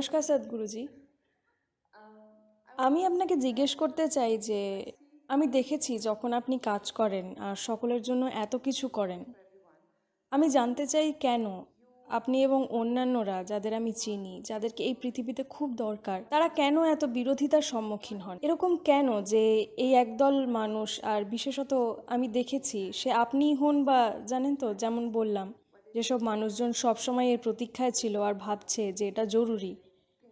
নমস্কার সদ্গুরুজি আমি আপনাকে জিজ্ঞেস করতে চাই যে, আমি দেখেছি যখন আপনি কাজ করেন আর সকলের জন্য এত কিছু করেন, আমি জানতে চাই কেন আপনি এবং অন্যান্যরা যাদের আমি চিনি, যাদেরকে এই পৃথিবীতে খুব দরকার, তারা কেন এত বিরোধিতার সম্মুখীন হন? এরকম কেন যে এই একদল মানুষ আর বিশেষত আমি দেখেছি, সে আপনিই হন বা জানেন তো, যেমন বললাম, যেসব মানুষজন সবসময় এর প্রতীক্ষায় ছিল আর ভাবছে যে এটা জরুরি।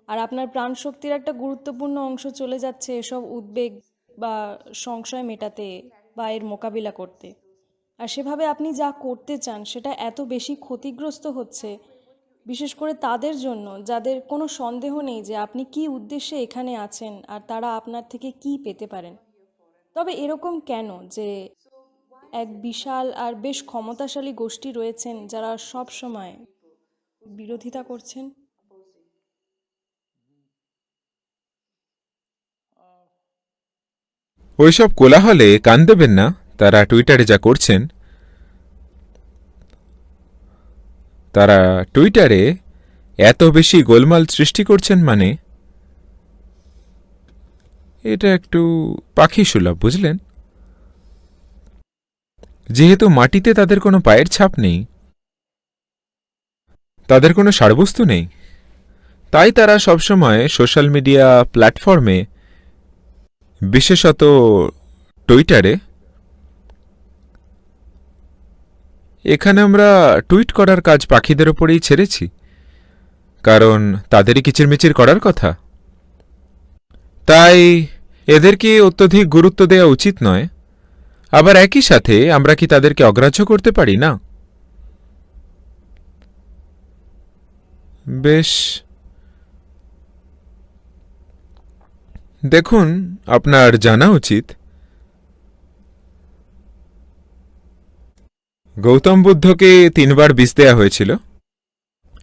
আর আপনার প্রাণশক্তির একটা গুরুত্বপূর্ণ অংশ চলে যাচ্ছে এসব উদ্বেগ বা সংশয় মেটাতে বা এর মোকাবিলা করতে। আর সেভাবে আপনি যা করতে চান, সেটা এত বেশি ক্ষতিগ্রস্ত হচ্ছে, বিশেষ করে তাদের জন্য, যাদের কোনো সন্দেহ নেই যে আপনি কি উদ্দেশ্যে এখানে আছেন আর তারা আপনার থেকে কি পেতে পারেন। তবে এরকম কেন যে এক বিশাল আর বেশ ক্ষমতাশালী গোষ্ঠী রয়েছেন যারা সব সময় বিরোধিতা করছেন? ওইসব কোলাহলে কান দেবেন না, তারা টুইটারে যা করছেন। তারা টুইটারে এত বেশি গোলমাল সৃষ্টি করছেন মানে? এটা একটু পাখি সুলভ, বুঝলেন? যেহেতু মাটিতে তাদের কোনো পায়ের ছাপ নেই, তাদের কোনো সারবস্তু নেই, তাই তারা সবসময় সোশ্যাল মিডিয়া প্ল্যাটফর্মে বিশেষত টুইটারে, এখানে আমরা টুইট করার কাজ পাখিদের ওপরেই ছেড়েছি, কারণ তাদেরই কিচিরমিচির করার কথা। তাই এদেরকে অত্যধিক গুরুত্ব দেওয়া উচিত নয়। আবার একই সাথে আমরা কি তাদেরকে অগ্রাহ্য করতে পারি না? বেশ। দেখুন, আপনার জানা উচিত। গৌতম বুদ্ধকে তিনবার বিষ দেয়া হয়েছিল।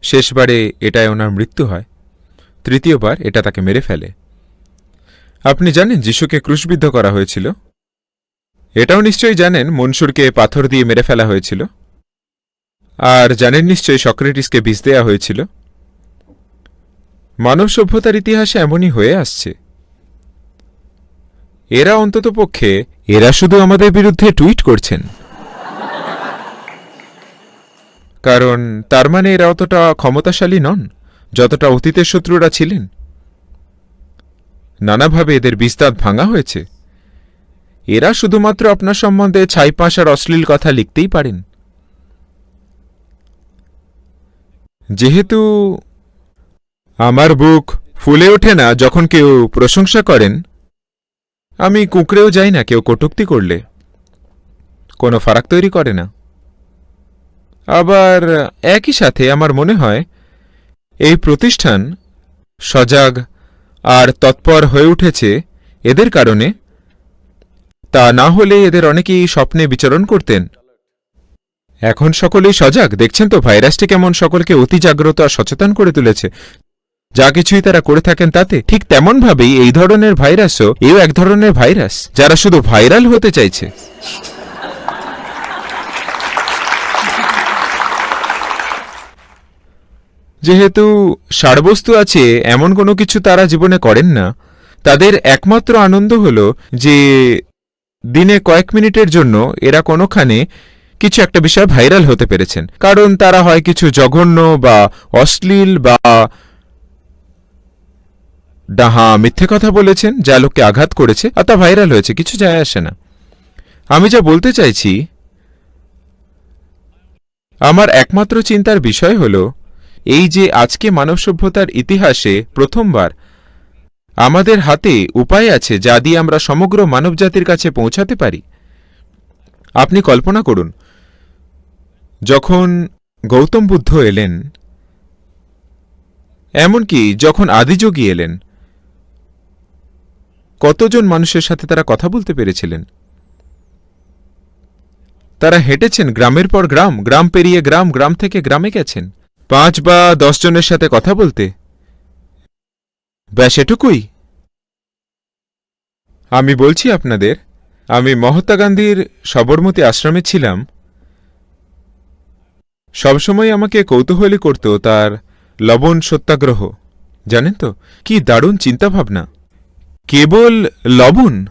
শেষবারে এটায় ওনার মৃত্যু হয়। তৃতীয়বার এটা তাকে মেরে ফেলে। আপনি জানেন যিশুকে ক্রুশবিদ্ধ করা হয়েছিল? এটাও নিশ্চয়ই জানেন মনসুরকে পাথর দিয়ে মেরে ফেলা হয়েছিল। আর জানেন নিশ্চয়ই সক্রেটিসকে বিষ দেয়া হয়েছিল? মানব সভ্যতার ইতিহাসে এমনই হয়ে আসছে। এরা অন্ততপক্ষে এরা শুধু আমাদের বিরুদ্ধে টুইট করছেন। কারণ তার মানে এরা অতটা ক্ষমতাশালী নন, যতটা অতীতের শত্রুরা ছিলেন। নানাভাবে এদের বিস্তার ভাঙা হয়েছে। এরা শুধুমাত্র আপনার সম্বন্ধে ছাইপাঁশ আর অশ্লীল কথা লিখতেই পারেন। যেহেতু আমার বুক ফুলে ওঠে না যখন কেউ প্রশংসা করেন আমি কুঁকড়েও যাই না, কেউ কটুক্তি করলে। কোনো ফারাক তৈরি করে না। আবার একই সাথে আমার মনে হয়, এই প্রতিষ্ঠান সজাগ আর তৎপর হয়ে উঠেছে এদের কারণে। তা না হলে এদের অনেকেই স্বপ্নে বিচরণ করতেন। এখন সকলেই সজাগ। দেখছেন তো, ভাইরাসটি কেমন সকলকে অতি জাগ্রত আর সচেতন করে তুলেছে। যা কিছুই তারা করে থাকেন তাতে, ঠিক তেমনভাবেই এই ধরনের ভাইরাসও এও এক ধরনের ভাইরাস, যারা শুধু ভাইরাল হতে চাইছে। যেহেতু সারবস্তু আছে, এমন কোনো কিছু তারা জীবনে করেন না। তাদের একমাত্র আনন্দ হল যে, দিনে কয়েক মিনিটের জন্য এরা কোনোখানে কিছু একটা বিষয় ভাইরাল হতে পেরেছেন। কারণ তারা হয় কিছু জঘন্য বা অশ্লীল বা ডাহা মিথ্যে কথা বলেছেন, যা লোককে আঘাত করেছে আর তা ভাইরাল হয়েছে, কিছু যায় আসে না। আমি যা বলতে চাইছি, আমার একমাত্র চিন্তার বিষয় হল, এই যে আজকে মানব সভ্যতার ইতিহাসে প্রথমবার আমাদের হাতে উপায় আছে যা দিয়ে আমরা সমগ্র মানবজাতির কাছে পৌঁছাতে পারি। আপনি কল্পনা করুন, যখন গৌতম বুদ্ধ এলেন, এমনকি যখন আদিযোগী এলেন কতজন মানুষের সাথে তারা কথা বলতে পেরেছিলেন? তারা হেঁটেছেন গ্রামের পর গ্রাম গ্রাম পেরিয়ে গ্রাম গ্রাম থেকে গ্রামে গেছেন। পাঁচ বা দশ জনের সাথে কথা বলতে। ব্যাস এটুকুই। আমি বলছি আপনাদের, আমি মহাত্মা গান্ধীর সবরমতী আশ্রমে ছিলাম। সবসময় আমাকে কৌতূহলী করত তার লবণ সত্যাগ্রহ। জানেন তো, কি দারুণ চিন্তাভাবনা। কেবল লবণ?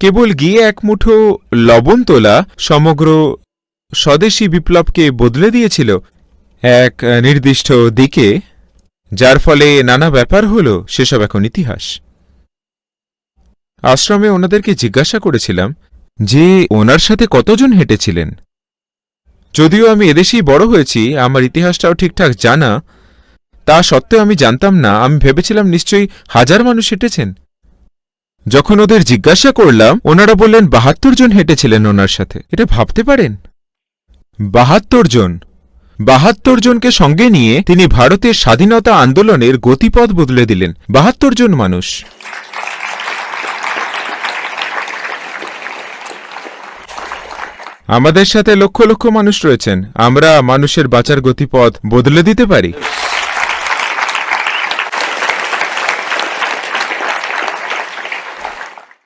কেবল গিয়ে এক মুঠো লবণ তোলা সমগ্র স্বদেশী বিপ্লবকে বদলে দিয়েছিল এক নির্দিষ্ট দিকে, যার ফলে নানা ব্যাপার হল সেসব এখন ইতিহাস। আশ্রমে ওনাদেরকে জিজ্ঞাসা করেছিলাম যে, ওনার সাথে কতজন হেঁটেছিলেন? যদিও আমি এদেশেই বড় হয়েছি, আমার ইতিহাসটাও ঠিকঠাক জানা। তা সত্ত্বেও আমি জানতাম না। আমি ভেবেছিলাম নিশ্চয়ই হাজার মানুষ হেঁটেছেন। যখন ওদের জিজ্ঞাসা করলাম, ওনারা বললেন, বাহাত্তর জন হেঁটেছিলেন ওনার সাথে। এটা ভাবতে পারেন? বাহাত্তর জন। বাহাত্তর জনকে সঙ্গে নিয়ে তিনি ভারতের স্বাধীনতা আন্দোলনের গতিপথ বদলে দিলেন। বাহাত্তর জন মানুষ। আমাদের সাথে লক্ষ লক্ষ মানুষ রয়েছেন। আমরা মানুষের বাঁচার গতিপথ বদলে দিতে পারি?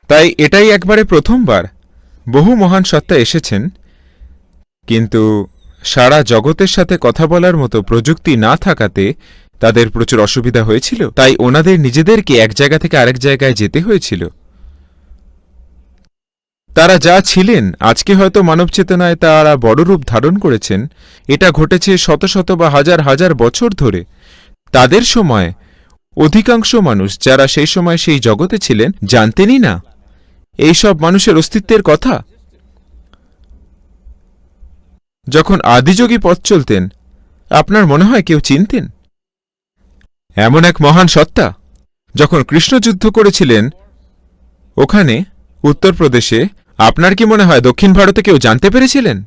তাই এটাই একবারে প্রথমবার। বহু মহান সত্তা এসেছেন, কিন্তু সারা জগতের সাথে কথা বলার মতো প্রযুক্তি না থাকাতে তাদের প্রচুর অসুবিধা হয়েছিল। তাই ওনাদের নিজেদেরকে এক জায়গা থেকে আরেক জায়গায় যেতে হয়েছিল। তারা যা ছিলেন, আজকে হয়তো মানব চেতনায় তারা বড় রূপ ধারণ করেছেন। এটা ঘটেছে শত শত বা হাজার হাজার বছর ধরে। তাদের সময় অধিকাংশ মানুষ যারা সেই সময় সেই জগতে ছিলেন, জানতেনই না। এই সব মানুষের অস্তিত্বের কথা? যখন আদিযোগী পথ চলতেন, আপনার মনে হয় কেউ চিনতেন? এমন এক মহান সত্তা, যখন কৃষ্ণ যুদ্ধ করেছিলেন, ওখানে, উত্তরপ্রদেশে, আপনার কি মনে হয় দক্ষিণ ভারতে কেউ জানতে পেরেছিলেন?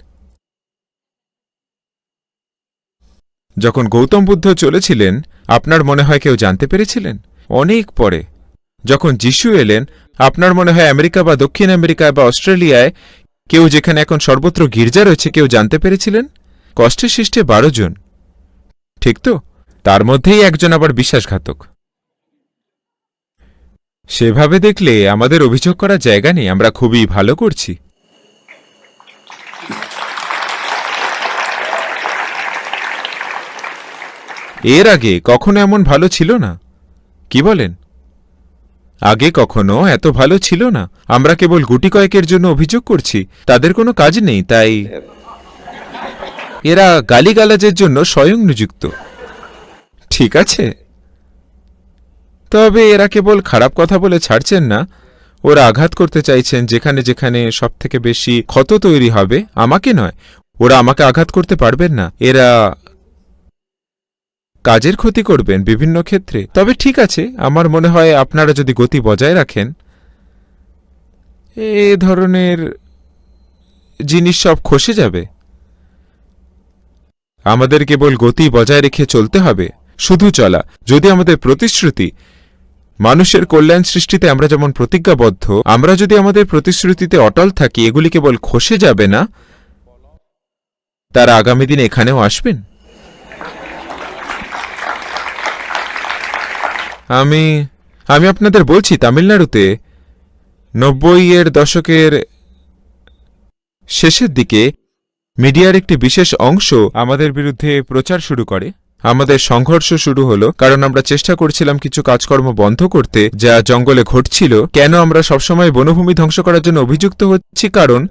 যখন গৌতম বুদ্ধ চলেছিলেন, আপনার মনে হয় কেউ জানতে পেরেছিলেন? অনেক পরে, যখন যিশু এলেন আপনার মনে হয় আমেরিকা বা দক্ষিণ আমেরিকায় বা অস্ট্রেলিয়ায় কেউ যেখানে এখন সর্বত্র গির্জা রয়েছে কেউ জানতে পেরেছিলেন? কষ্টে সৃষ্টে বারো জন। ঠিক তো? তার মধ্যেই একজন আবার বিশ্বাসঘাতক। সেভাবে দেখলে আমাদের অভিযোগ করার জায়গা নেই, আমরা খুবই ভালো করছি। এর আগে কখনো এমন ভালো ছিল না? কি বলেন? আগে কখনো এত ভালো ছিল না। আমরা কেবল গুটি কয়েকের জন্য অভিযোগ করছি। তাদের কোনো কাজ নেই, তাই এরা গালিগালাজের জন্য স্বয়ং নিযুক্ত। ঠিক আছে। তবে এরা কেবল খারাপ কথা বলে ছাড়ছেন না। ওরা আঘাত করতে চাইছেন যেখানে যেখানে সবথেকে বেশি ক্ষত তৈরি হবে, আমাকে নয়। ওরা আমাকে আঘাত করতে পারবেন না। এরা কাজের ক্ষতি করবেন বিভিন্ন ক্ষেত্রে। তবে ঠিক আছে, আমার মনে হয় আপনারা যদি গতি বজায় রাখেন, এ ধরনের জিনিস সব খসে যাবে। আমাদের কেবল গতি বজায় রেখে চলতে হবে, শুধু চলা। যদি আমাদের প্রতিশ্রুতি, মানুষের কল্যাণ সৃষ্টিতে আমরা যেমন প্রতিজ্ঞাবদ্ধ, আমরা যদি আমাদের প্রতিশ্রুতিতে অটল থাকি, এগুলি কেবল খসে যাবে না? তারা আগামী দিন এখানেও আসবেন? আমি আমি আপনাদের বলছি তামিলনাড়ুতে নব্বই এর দশকের শেষের দিকে মিডিয়ার একটি বিশেষ অংশ আমাদের বিরুদ্ধে প্রচার শুরু করে। আমাদের সংঘর্ষ শুরু হলো, কারণ আমরা চেষ্টা করছিলাম কিছু কাজকর্ম বন্ধ করতে, যা জঙ্গলে ঘটছিল। কেন আমরা সবসময় বনভূমি ধ্বংস করার জন্য অভিযুক্ত হচ্ছি? কারণ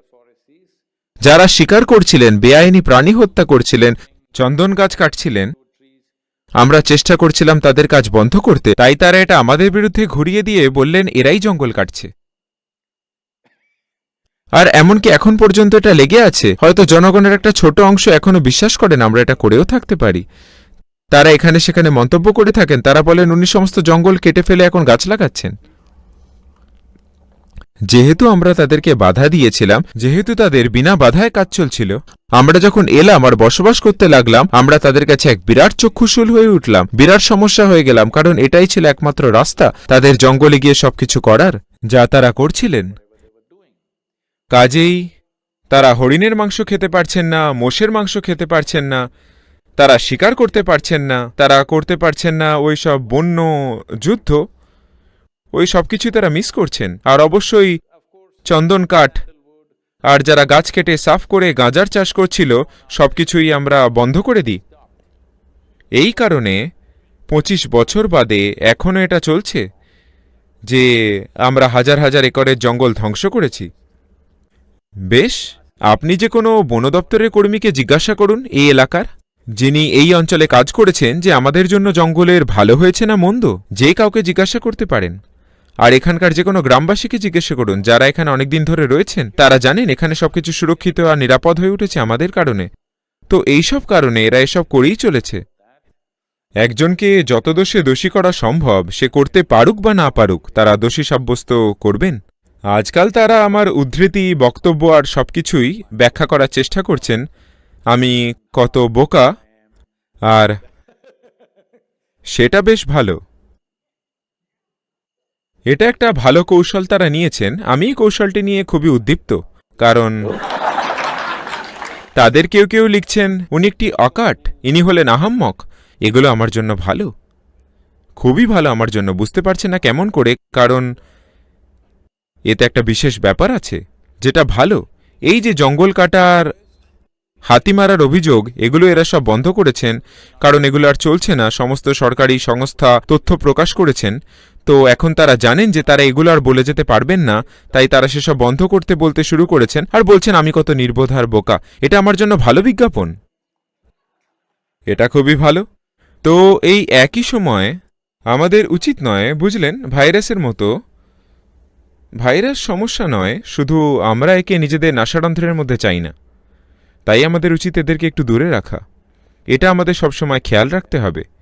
যারা স্বীকার করছিলেন, বেআইনি প্রাণী হত্যা করছিলেন, চন্দন গাছ কাটছিলেন আমরা চেষ্টা করছিলাম তাদের কাজ বন্ধ করতে, তাই তারা এটা আমাদের বিরুদ্ধে ঘুরিয়ে দিয়ে বললেন, এরাই জঙ্গল কাটছে। আর এমনকি এখন পর্যন্ত এটা লেগে আছে। হয়তো জনগণের একটা ছোট অংশ এখনও বিশ্বাস করেন আমরা এটা করেও থাকতে পারি। তারা এখানে সেখানে মন্তব্য করে থাকেন, তারা বলেন, উনি সমস্ত জঙ্গল কেটে ফেলে এখন গাছ লাগাচ্ছেন। যেহেতু আমরা তাদেরকে বাধা দিয়েছিলাম, যেহেতু তাদের বিনা বাধায় কাজ চলছিল, আমরা যখন এলাম আর বসবাস করতে লাগলাম, আমরা তাদের কাছে এক বিরাট চক্ষুশূল হয়ে উঠলাম। বিরাট সমস্যা হয়ে গেলাম, কারণ এটাই ছিল একমাত্র রাস্তা, তাদের জঙ্গলে গিয়ে সবকিছু করার, যা তারা করছিলেন। কাজেই তারা হরিণের মাংস খেতে পারছেন না, মোষের মাংস খেতে পারছেন না, তারা শিকার করতে পারছেন না, তারা করতে পারছেন না ওই সব বন্য যুদ্ধ। ওই সব কিছু তারা মিস করছেন। আর অবশ্যই চন্দন কাঠ। আর যারা গাছ কেটে সাফ করে গাঁজার চাষ করছিল সব কিছুই আমরা বন্ধ করে দিই। এই কারণে পঁচিশ বছর বাদে এখনও এটা চলছে যে আমরা হাজার হাজার একরের জঙ্গল ধ্বংস করেছি। বেশ, আপনি যে কোনো বন দপ্তরের কর্মীকে জিজ্ঞাসা করুন এই এলাকার, যিনি এই অঞ্চলে কাজ করেছেন যে আমাদের জন্য জঙ্গলের ভালো হয়েছে না মন্দ, যে কাউকে জিজ্ঞাসা করতে পারেন। আর এখানকার যে কোনো গ্রামবাসীকে জিজ্ঞাসা করুন, যারা এখানে অনেকদিন ধরে রয়েছেন, তারা জানেন এখানে সবকিছু সুরক্ষিত আর নিরাপদ হয়ে উঠেছে আমাদের কারণে। তো এইসব কারণে এরা এসব করেই চলেছে। একজনকে যত দোষে দোষী করা সম্ভব, সে করতে পারুক বা না পারুক, তারা দোষী সাব্যস্ত করবেন। আজকাল তারা আমার উদ্ধৃতি, বক্তব্য আর সবকিছুই ব্যাখ্যা করার চেষ্টা করছেন। আমি কত বোকা, আর সেটা বেশ ভালো। এটা একটা ভালো কৌশল তারা নিয়েছেন। আমি কৌশলটি নিয়ে খুবই উদ্দীপ্ত। কারণ তাদের কেউ কেউ লিখছেন, উনি একটি অকাট, ইনি হলেন আহাম্মক, এগুলো আমার জন্য ভালো। খুবই ভালো আমার জন্য, বুঝতে পারছে না কেমন করে, কারণ এতে একটা বিশেষ ব্যাপার আছে, যেটা ভালো। এই যে জঙ্গল কাটার, হাতি মারার অভিযোগ, এগুলো এরা সব বন্ধ করেছেন, কারণ এগুলো আর চলছে না। সমস্ত সরকারি সংস্থা তথ্য প্রকাশ করেছেন। তো এখন তারা জানেন যে তারা এগুলো আর বলে যেতে পারবেন না, তাই তারা সেসব বন্ধ করতে বলতে শুরু করেছেন আর বলছেন, আমি কত নির্বোধ আর বোকা। এটা আমার জন্য ভালো বিজ্ঞাপন? এটা খুবই ভালো। তো এই একই সময়ে আমাদের উচিত নয়, বুঝলেন, ভাইরাসের মতো। ভাইরাস সমস্যা নয়, শুধু আমরা একে নিজেদের নাসারন্ধ্রের মধ্যে চাই না। তাই আমাদের উচিত এদেরকে একটু দূরে রাখা। এটা আমাদের সবসময় খেয়াল রাখতে হবে।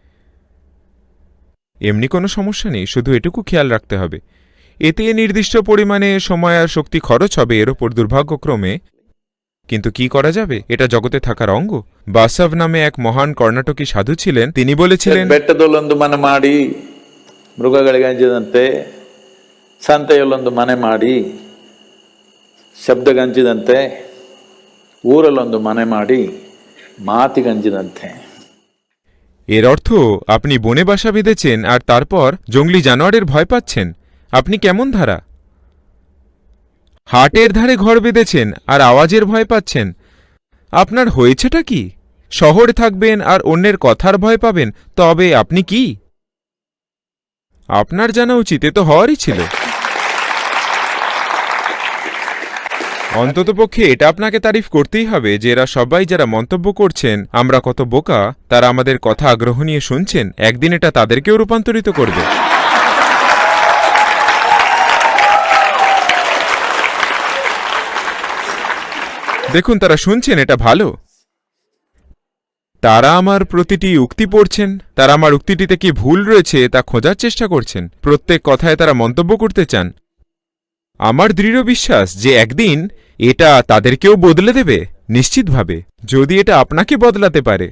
এমনি কোনো সমস্যা নেই শুধু এটুকু খেয়াল রাখতে হবে এতে নির্দিষ্ট পরিমাণে সময় আর শক্তি খরচ হবে এর ওপর দুর্ভাগ্যক্রমে কিন্তু কি করা যাবে এটা জগতে থাকার অঙ্গ বাসব নামে এক মহান কর্ণাটকী সাধু ছিলেন তিনি বলেছিলেন ಬೆಟ್ಟದಲ್ಲೊಂದು ಮನೆ ಮಾಡಿ ಮೃಗಗಳಿಗೆ ಹಂಚಿದಂತೆ ಸಂತೆಯಲ್ಲೊಂದು ಮನೆ ಮಾಡಿ ಶಬ್ದಗಂಚಿದಂತೆ ಊರಲ್ಲೊಂದು ಮನೆ ಮಾಡಿ ಮಾತಿಗಂಚಿದಂತೆ এর অর্থ, আপনি বনে বাসা বেঁধেছেন আর তারপর জঙ্গলি জানোয়ারের ভয় পাচ্ছেন। আপনি কেমন ধারা? হাটের ধারে ঘর বেঁধেছেন আর আওয়াজের ভয় পাচ্ছেন। আপনার হয়েছেটা কি? শহরে থাকবেন আর অন্যের কথার ভয় পাবেন, তবে আপনি কি? আপনার জানা উচিত, এ তো হওয়ারই ছিল। অন্ততপক্ষে এটা আপনাকে তারিফ করতেই হবে যে এরা সবাই যারা মন্তব্য করছেন, আমরা কত বোকা, তারা আমাদের কথা আগ্রহ নিয়ে শুনছেন, একদিন এটা তাদেরকেও রূপান্তরিত করবে। দেখুন, তারা শুনছেন, এটা ভালো। তারা আমার প্রতিটি উক্তি পড়ছেন, তারা আমার উক্তিটিতে কি ভুল রয়েছে তা খোঁজার চেষ্টা করছেন। প্রত্যেক কথায় তারা মন্তব্য করতে চান। আমার দৃঢ় বিশ্বাস যে একদিন এটা তাদেরকেও বদলে দেবে, নিশ্চিতভাবে, যদি এটা আপনাকে বদলাতে পারে।